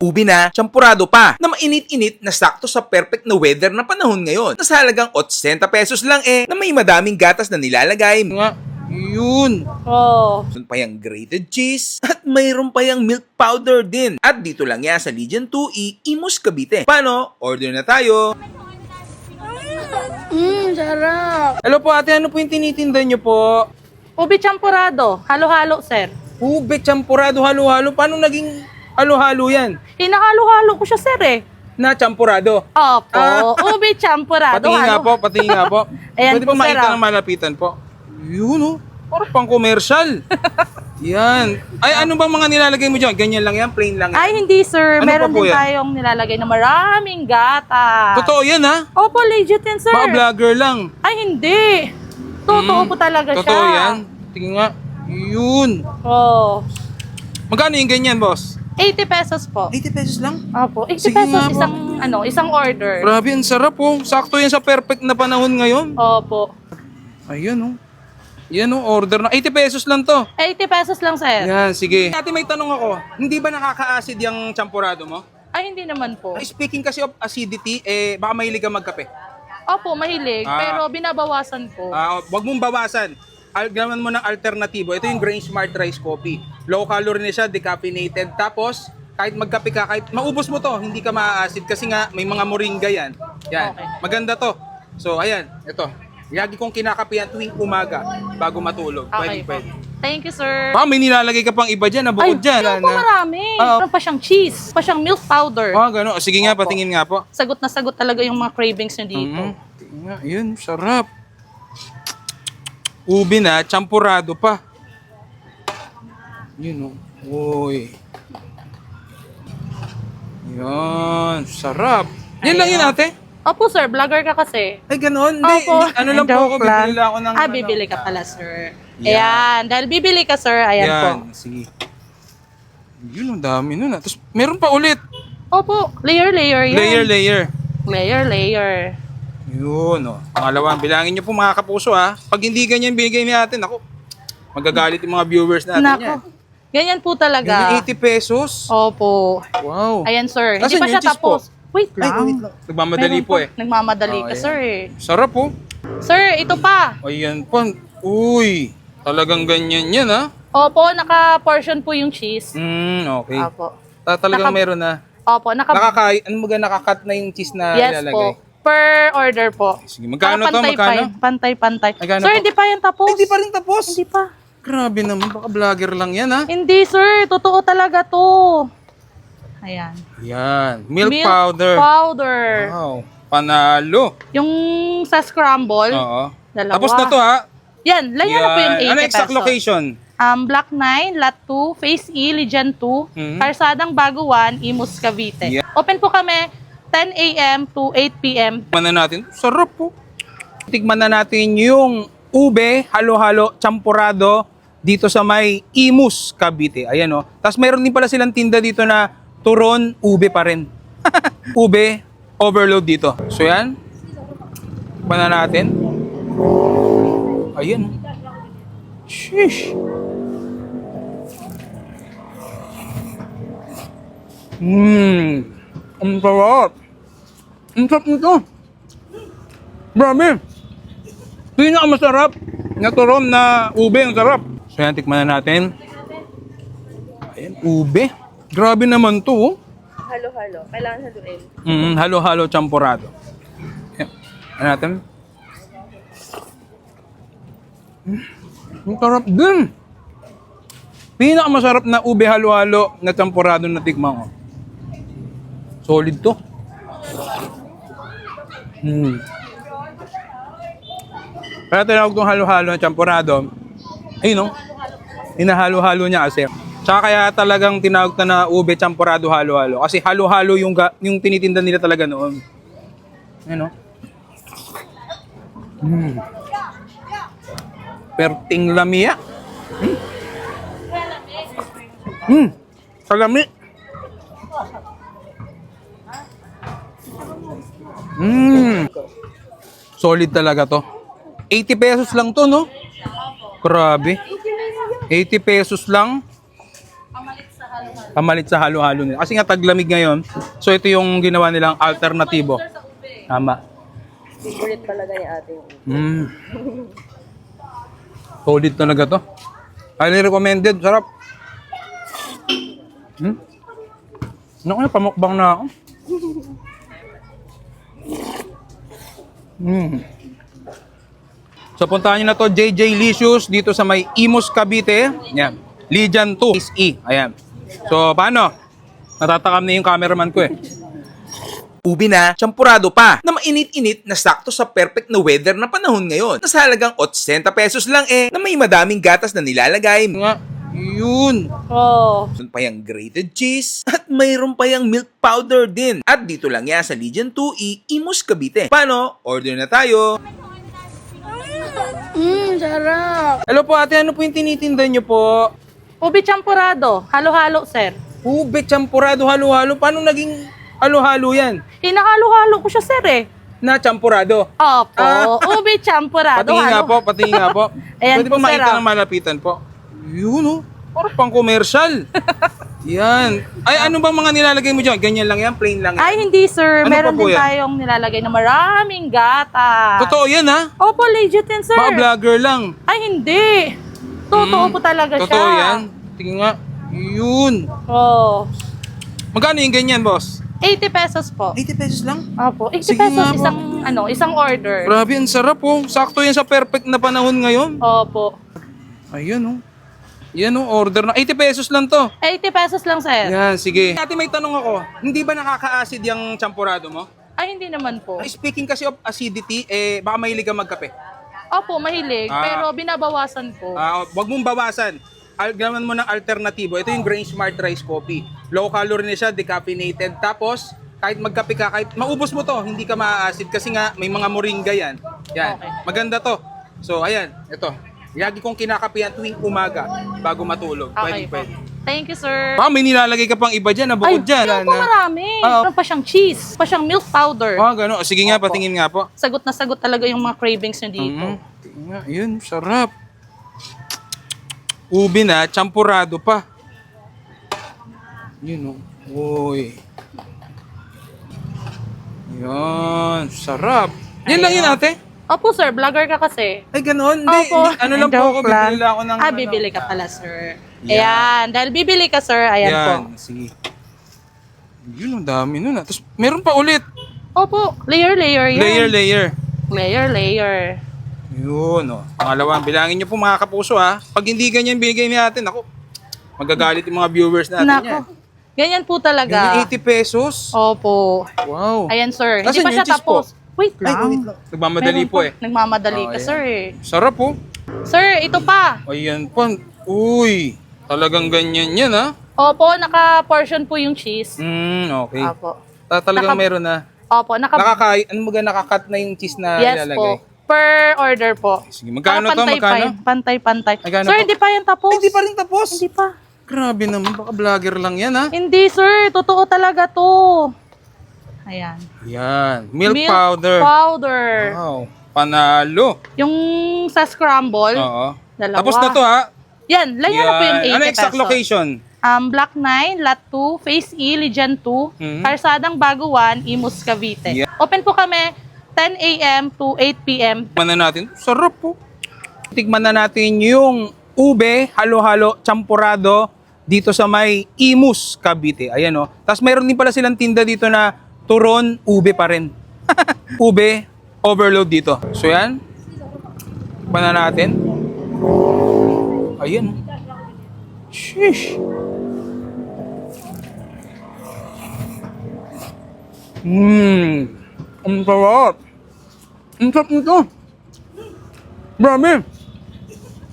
Ubi na, champurado pa, na mainit-init na sakto sa perfect na weather na panahon ngayon. Na sa halagang 80 pesos lang eh, na may madaming gatas na nilalagay. Nga, yun. Oh. Mayroon pa yung grated cheese at mayroon pa yung milk powder din. At dito lang yan sa Legion 2E, Imus Cavite. Paano? Order na tayo. Mmm, sarap. Hello po ate, ano po yung tinitinda nyo po? Ubi champurado. Halo-halo, sir. Ube, champurado, halo-halo. Paano naging halo-halo yan? Hinahalo-halo ko siya, sir eh. Na champurado. Opo. Ah. Ubi champurado. Patingin nga halo- po, patingin nga po. Ayan Pwede po, po makita ah. ng malapitan po. Yun oh, parang pang commercial. yan. Ay, ano bang mga nilalagay mo dyan? Ganyan lang yan? Plain lang yan? Ay, hindi, sir. Ano Meron pa po din yan? tayong nilalagay na maraming gata. Totoo yan ha? Opo, legit yan, sir. Baka vlogger lang. Ay, hindi. Totoo Mm, po talaga siya. Totoo yan? Tingnan nga. Yun. Oh. Magkano yung ganyan, boss? 80 pesos po. 80 pesos lang? Opo, 80 Sige pesos nga po. isang ano, isang order. Grabe, ang sarap oh. Sakto yan sa perfect na panahon ngayon. Opo. Ayun oh. Yan oh, order na. 80 pesos lang to. 80 pesos lang, sir. Yan, sige. Ate, may tanong ako. Hindi ba nakaka-acid yung champurado mo? Ay, hindi naman po. Speaking kasi of acidity, eh, baka mahilig ka magkape. Opo, mahilig. Ah. Pero binabawasan ko. Ah, wag mong bawasan. Al gawan mo ng alternatibo. Ito yung Grain Smart Rice Coffee. Low calorie na siya, decaffeinated. Tapos, kahit magkape ka, kahit maubos mo to, hindi ka maa-acid kasi nga may mga moringa yan. Yan. Okay. Maganda to. So, ayan, ito. Lagi kong kinakape yan tuwing umaga bago matulog. Okay Pwede, po. pwede. Thank you, sir. Baka may nilalagay ka pang iba dyan na bukod dyan. meron po marami. Ah, Meron pa siyang cheese. Pa siyang milk powder. Ah, gano'n. Sige nga, patingin nga po. Sagot na sagot talaga yung mga cravings nyo dito. Mm. Nga, Yun, sarap. Ubi na, champurado pa. Yun oh. Uy. Yun, sarap. Yan lang yun ate. Opo, sir. Vlogger ka kasi. Ay, gano'n. Hindi, Opo. hindi. ano lang po Joke ako, lang. bibili lang ako ng... Ah, ano. bibili ka pala, sir. Yan. Ayan. Dahil bibili ka, sir. Ayan po. Yan, sige. Yun, ang dami nun ah. Tapos, meron pa ulit. Opo. Layer, layer yan. Layer, layer. Layer, layer. Yun, oh. Pangalawa, bilangin niyo po mga kapuso ha. Pag hindi ganyan binigay ni atin, ako, magagalit yung mga viewers natin Nako. yan. Ganyan po talaga. 80 pesos. Opo. Wow. Ayan, sir. Nasaan Hindi pa yung siya cheese po? tapos. Wait Ay, lang. wait lang. Nagmamadali Meron po eh. Nagmamadali Oh, ka, ayan. sir eh. Sarap po. Sir, ito pa. Ayan po. Uy, talagang ganyan yan ha. Opo, naka-portion po yung cheese. Hmm, okay. Opo. Ta- talagang Naka- meron na. Opo, naka... Nakaka ano mga nakakat na yung cheese na yes po. Per order po. Sige, magkano to? Pa Magkano? Pantay-pantay. Magkano Sir, po? hindi pa yan tapos. Ay, di pa rin tapos. Hindi pa. Grabe naman, baka vlogger lang yan ha. Hindi, sir. Totoo talaga to. Ayan. Yan, milk, powder. powder. Wow, panalo. Yung sa scramble, Oo. dalawa. Tapos na to ha. Yan, layan na po yung 80 Ano exact pesos. location? Um, Block 9, Lot 2, Phase E, Legion 2, Mhm. Karsadang Baguan, Imus, Cavite. Yeah. Open po kami 10 a.m. to 8 p.m. Tikman na natin. Sarap po. Tikman na natin yung ube, halo-halo, champurado dito sa may Imus, Cavite. Ayan o. Tapos mayroon din pala silang tinda dito na turon, ube pa rin. ube, overload dito. So yan. Tikman na natin. Ayan. Sheesh. Mmm. Ang sarap. Ang sarap nito. Grabe. Pinakamasarap na turon na ube. Ang sarap. So yan, tikman na natin. Ayan, ube. Grabe naman to. oh. Halo-halo. Kailangan haluin. Mm, halo-halo champurado. Yan. Ano natin? Mm, Ang sarap din. Pinakamasarap na ube halo-halo na champurado na tikman ko. Solid to. Mm. Kaya tinawag tong halo-halo na champurado. Ayun no? Hinahalo-halo niya kasi. Tsaka kaya talagang tinawag na na ube champurado halo-halo. Kasi halo-halo yung, yung tinitinda nila talaga noon. Ayun no? Mm. Perting lamia. Mm. Mm. Salami. Mm. Solid talaga to. 80 pesos lang to, no? Grabe. 80 pesos lang. Pamalit sa halo-halo nila. Kasi nga taglamig ngayon. So ito yung ginawa nilang alternatibo. Tama. Favorite talaga ni ate yung Mm. Solid talaga to. Highly recommended. Sarap. Hmm? Naku na, pamukbang na ako. Mm. So puntahan nyo na to, JJ Licious dito sa may Imus, Cavite. Yan. Legion 2 is E. Ayan. So paano? Natatakam na yung cameraman ko eh. Ubi na, champurado pa, na mainit-init na sakto sa perfect na weather na panahon ngayon. Na sa halagang 80 pesos lang eh, na may madaming gatas na nilalagay. Nga, yun. Oh. Mayroon pa yung grated cheese at mayroon pa yung milk powder din. At dito lang yan sa Legion 2E, Imus Cavite. Paano? Order na tayo. Mmm, sarap. Hello po ate, ano po yung tinitinda nyo po? Ubi champurado. Halo-halo, sir. Ube, champurado, halo-halo. Paano naging halo-halo yan? Hinahalo-halo ko siya, sir eh. Na champurado. Opo. Ah. Ubi champurado. Patingin nga po, patingin nga po. Ayan Pwede po po, sir, makita ah. ng malapitan po. Yun oh. Parang pang commercial. yan. Ay, ano bang mga nilalagay mo dyan? Ganyan lang yan? Plain lang yan? Ay, hindi, sir. Ano Meron pa po din yan? tayong nilalagay na maraming gata. Totoo yan ha? Opo, legit yan, sir. Baka vlogger lang. Ay, hindi. Totoo Hmm, po talaga siya. Totoo yan? Tingin nga. Yun. Oh. Magkano yung ganyan, boss? 80 pesos po. 80 pesos lang? Opo, 80 Sige pesos nga po. isang ano, isang order. Grabe, ang sarap oh. Sakto yan sa perfect na panahon ngayon. Opo. Ayan oh. Yan oh, order na. 80 pesos lang to. 80 pesos lang, sir. Yan, sige. Ate, may tanong ako. Hindi ba nakaka-acid yung champurado mo? Ay, hindi naman po. Speaking kasi of acidity, eh, baka mahilig ka magkape. Opo, mahilig. Ah. Pero binabawasan ko. Ah, wag mong bawasan. Al gawin mo ng alternatibo. Ito yung Grain Smart Rice Coffee. Low calorie na siya, decaffeinated. Tapos, kahit magkape ka, kahit maubos mo to, hindi ka ma-acid kasi nga may mga moringa yan. Yan. Okay. Maganda to. So, ayan, ito. Lagi kong kinakape yan tuwing umaga bago matulog. Okay Pwede, po. pwede. Thank you, sir. Baka may nilalagay ka pang iba dyan na Ay, bukod dyan. meron na- po marami. Ah, Meron pa siyang cheese. Pa siyang milk powder. Ah, gano'n. O, Sige nga, Opo. patingin nga po. Sagot na sagot talaga yung mga cravings niyo dito. Mm, tingnan nga, yun, sarap. Ubi na, champurado pa. Yun oh. Uy. Yan, sarap. Yan lang yun ate. Opo, sir. Vlogger ka kasi. Ay, gano'n. Hindi, Opo. hindi. Ano lang po Joke ako, bibili lang ako ng... Ah, ano. bibili ka pala, sir. Yan. Ayan. Dahil bibili ka, sir. Ayan po. Yan, sige. Yun, ang dami nun ah. Tapos, meron pa ulit. Opo. Layer, layer yan. Layer, layer. Layer, layer. Yun, oh. Pangalawa, bilangin niyo po mga kapuso ha. Pag hindi ganyan binigay ni natin, ako, magagalit yung mga viewers natin Nako. yan. Ganyan po talaga. Ganyan 80 pesos. Opo. Wow. Ayan, sir. Nasaan Hindi pa yung siya cheese po? tapos. Wait Ay, lang. wait lang. Nagmamadali Meron po eh. Nagmamadali Oh, ka, ayan. sir eh. Sarap po. Sir, ito pa. Ayan pa. Uy, talagang ganyan yan ha. Opo, naka-portion po yung cheese. Hmm, okay. Opo. Ta- talagang Naka- meron na. Opo, naka... Nakaka ano mga nakakat na yung cheese na yes ilalagay. po. Per order po. Sige, magkano Para to? pantay pa Magkano? yan. Pantay-pantay. Magkano Sir, po? hindi pa yan tapos. Ay, di pa rin tapos. Hindi pa. Grabe naman, baka vlogger lang yan ha. Hindi, sir. Totoo talaga to. Ayan. Yan, milk, powder. powder. Wow, panalo. Yung sa scramble, Oo. Dalawa. Tapos na to ha. yan, layan na po yung 80 Ano exact pesos. location? Um, Block 9, Lot 2, Phase E, Legion 2, Mhm. Karsadang Baguan, Imus, Cavite. Yeah. Open po kami 10 a.m. to 8 p.m. Tikman na natin. Sarap po. Tikman na natin yung ube, halo-halo, champurado dito sa may Imus, Cavite. Ayan o. Tapos meron din pala silang tinda dito na turon, ube pa rin. ube, overload dito. So yan. Na natin. Ayan. Sheesh. Mmm. Ang sarap. Ang sarap nito. Grabe.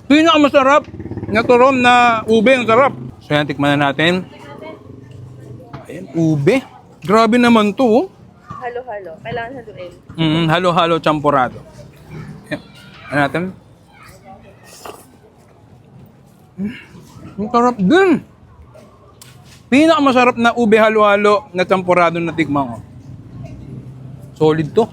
Pinakamasarap na turon na ube. Ang sarap. So yan, tikman na natin. Ayan, ube. Grabe naman to. oh. Halo-halo. Kailangan haluin. Mm, halo-halo champurado. Yan. Ano natin? Mm, Ang sarap din. Pinakamasarap na ube halo-halo na champurado na tikman ko. Solid to.